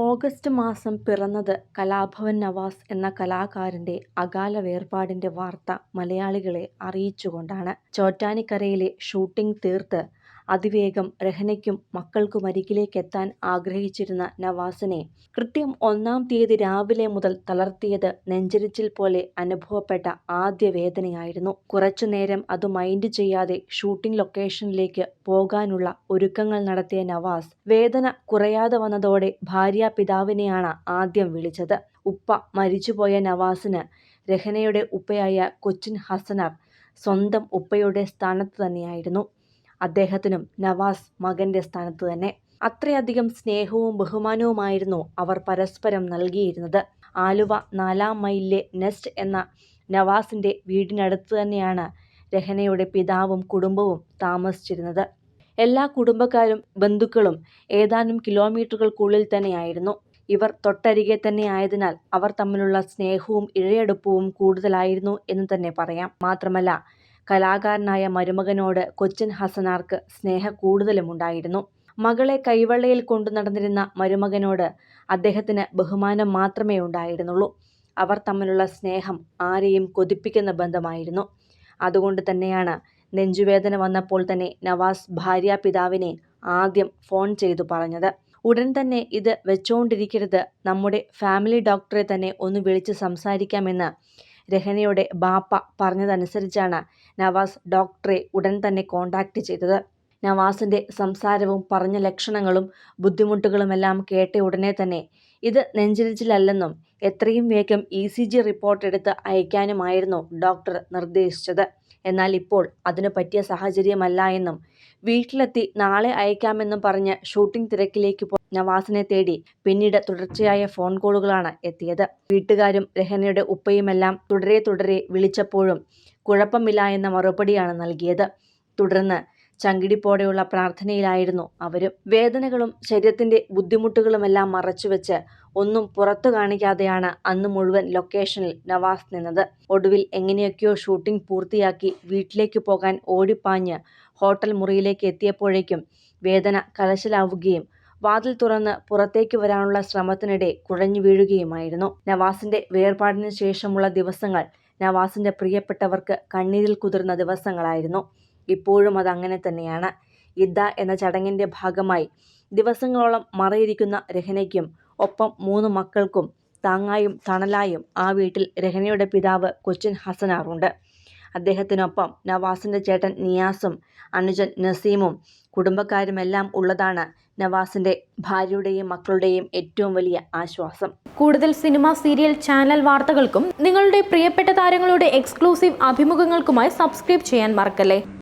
August മാസം പിറന്നത് കലാഭവൻ നവാസ് എന്ന കലാകാരന്റെ അകാല വേർപാടിന്റെ വാർത്ത മലയാളികളെ അറിയിച്ചുകൊണ്ടാണ്. ചോറ്റാനിക്കരയിലെ ഷൂട്ടിംഗ് തീർത്ത് അതിവേഗം രഹനയ്ക്കും മക്കൾക്കും അരികിലേക്കെത്താൻ ആഗ്രഹിച്ചിരുന്ന നവാസിനെ കൃത്യം ഒന്നാം തീയതി രാവിലെ മുതൽ തളർത്തിയത് നെഞ്ചരിച്ചിൽ പോലെ അനുഭവപ്പെട്ട ആദ്യ വേദനയായിരുന്നു. കുറച്ചുനേരം അത് മൈൻഡ് ചെയ്യാതെ ഷൂട്ടിംഗ് ലൊക്കേഷനിലേക്ക് പോകാനുള്ള ഒരുക്കങ്ങൾ നടത്തിയ നവാസ് വേദന കുറയാതെ വന്നതോടെ ഭാര്യ പിതാവിനെയാണ് ആദ്യം വിളിച്ചത്. ഉപ്പ മരിച്ചുപോയ നവാസിന് രഹനയുടെ ഉപ്പയായ കൊച്ചിൻ ഹസനർ സ്വന്തം ഉപ്പയുടെ സ്ഥാനത്ത് തന്നെയായിരുന്നു. അദ്ദേഹത്തിനും നവാസ് മകന്റെ സ്ഥാനത്ത് തന്നെ. അത്രയധികം സ്നേഹവും ബഹുമാനവുമായിരുന്നു അവർ പരസ്പരം നൽകിയിരുന്നത്. ആലുവ നാലാം മൈലിലെ നെസ്റ്റ് എന്ന നവാസിന്റെ വീടിനടുത്ത് തന്നെയാണ് രഹനയുടെ പിതാവും കുടുംബവും താമസിച്ചിരുന്നത്. എല്ലാ കുടുംബക്കാരും ബന്ധുക്കളും ഏതാനും കിലോമീറ്ററുകൾക്കുള്ളിൽ തന്നെയായിരുന്നു. ഇവർ തൊട്ടരികെ തന്നെ ആയതിനാൽ അവർ തമ്മിലുള്ള സ്നേഹവും ഇഴയടുപ്പവും കൂടുതലായിരുന്നു എന്ന് തന്നെ പറയാം. മാത്രമല്ല കലാകാരനായ മരുമകനോട് കൊച്ചിൻ ഹസനാർക്ക് സ്നേഹ കൂടുതലുമുണ്ടായിരുന്നു മകളെ കൈവെള്ളയിൽ കൊണ്ടുനടന്നിരുന്ന മരുമകനോട് അദ്ദേഹത്തിന് ബഹുമാനം മാത്രമേ ഉണ്ടായിരുന്നുള്ളൂ. അവർ തമ്മിലുള്ള സ്നേഹം ആരെയും കൊതിപ്പിക്കുന്ന ബന്ധമായിരുന്നു. അതുകൊണ്ട് തന്നെയാണ് നെഞ്ചുവേദന വന്നപ്പോൾ തന്നെ നവാസ് ഭാര്യ പിതാവിനെ ആദ്യം ഫോൺ ചെയ്തു പറഞ്ഞത്. ഉടൻ തന്നെ ഇത് വെച്ചോണ്ടിരിക്കരുത് നമ്മുടെ ഫാമിലി ഡോക്ടറെ തന്നെ ഒന്ന് വിളിച്ച് സംസാരിക്കാം എന്ന് രഹ്നയുടെ ബാപ്പ പറഞ്ഞതനുസരിച്ചാണ് നവാസ് ഡോക്ടറെ ഉടൻ തന്നെ കോണ്ടാക്ട് ചെയ്തത്. നവാസിന്റെ സംസാരവും പറഞ്ഞ ലക്ഷണങ്ങളും ബുദ്ധിമുട്ടുകളുമെല്ലാം കേട്ട ഉടനെ തന്നെ ഇത് നെഞ്ചിരിച്ചിലല്ലെന്നും എത്രയും വേഗം ഇസിജി റിപ്പോർട്ട് എടുത്ത് അയക്കാനുമായിരുന്നു ഡോക്ടർ നിർദ്ദേശിച്ചത്. എന്നാൽ ഇപ്പോൾ അതിനു പറ്റിയ സാഹചര്യമല്ല എന്നും വീട്ടിലെത്തി നാളെ അയക്കാമെന്നും പറഞ്ഞ് ഷൂട്ടിംഗ് തിരക്കിലേക്ക് പോ നവാസിനെ തേടി പിന്നീട് തുടർച്ചയായ ഫോൺ കോളുകളാണ് എത്തിയത്. വീട്ടുകാരും രഹനയുടെ ഉപ്പയുമെല്ലാം തുടരെ തുടരെ വിളിച്ചപ്പോഴും കുഴപ്പമില്ല എന്ന മറുപടിയാണ് നൽകിയത്. തുടർന്ന് ചങ്കിടിപ്പോടെയുള്ള പ്രാർത്ഥനയിലായിരുന്നു അവരും. വേദനകളും ശരീരത്തിന്റെ ബുദ്ധിമുട്ടുകളുമെല്ലാം മറച്ചുവെച്ച് ഒന്നും പുറത്തു കാണിക്കാതെയാണ് അന്ന് മുഴുവൻ ലൊക്കേഷനിൽ നവാസ് നിന്നത്. ഒടുവിൽ എങ്ങനെയൊക്കെയോ ഷൂട്ടിംഗ് പൂർത്തിയാക്കി വീട്ടിലേക്ക് പോകാൻ ഓടിപ്പാഞ്ഞ് ഹോട്ടൽ മുറിയിലേക്ക് എത്തിയപ്പോഴേക്കും വേദന കലശലാവുകയും വാതിൽ തുറന്ന് പുറത്തേക്ക് വരാനുള്ള ശ്രമത്തിനിടെ കുഴഞ്ഞു വീഴുകയുമായിരുന്നു. നവാസിന്റെ വേർപാടിന് ശേഷമുള്ള ദിവസങ്ങൾ നവാസിന്റെ പ്രിയപ്പെട്ടവർക്ക് കണ്ണീരിൽ കുതിർന്ന ദിവസങ്ങളായിരുന്നു. ഇപ്പോഴും അത് അങ്ങനെ തന്നെയാണ്. ഇദ്ദ എന്ന ചടങ്ങിന്റെ ഭാഗമായി ദിവസങ്ങളോളം മറയിരിക്കുന്ന രഹനയ്ക്കും ഒപ്പം മൂന്ന് മക്കൾക്കും താങ്ങായും തണലായും ആ വീട്ടിൽ രഹനയുടെ പിതാവ് കൊച്ചിൻ ഹസനാറുണ്ട് അദ്ദേഹത്തിനൊപ്പം നവാസിന്റെ ചേട്ടൻ നിയാസും അനുജൻ നസീമും കുടുംബക്കാരുമെല്ലാം ഉള്ളതാണ് നവാസിന്റെ ഭാര്യയുടെയും മക്കളുടെയും ഏറ്റവും വലിയ ആശ്വാസം. കൂടുതൽ സിനിമ, സീരിയൽ, ചാനൽ വാർത്തകൾക്കും നിങ്ങളുടെ പ്രിയപ്പെട്ട താരങ്ങളുടെ എക്സ്ക്ലൂസീവ് അഭിമുഖങ്ങൾക്കുമായി സബ്സ്ക്രൈബ് ചെയ്യാൻ മറക്കല്ലേ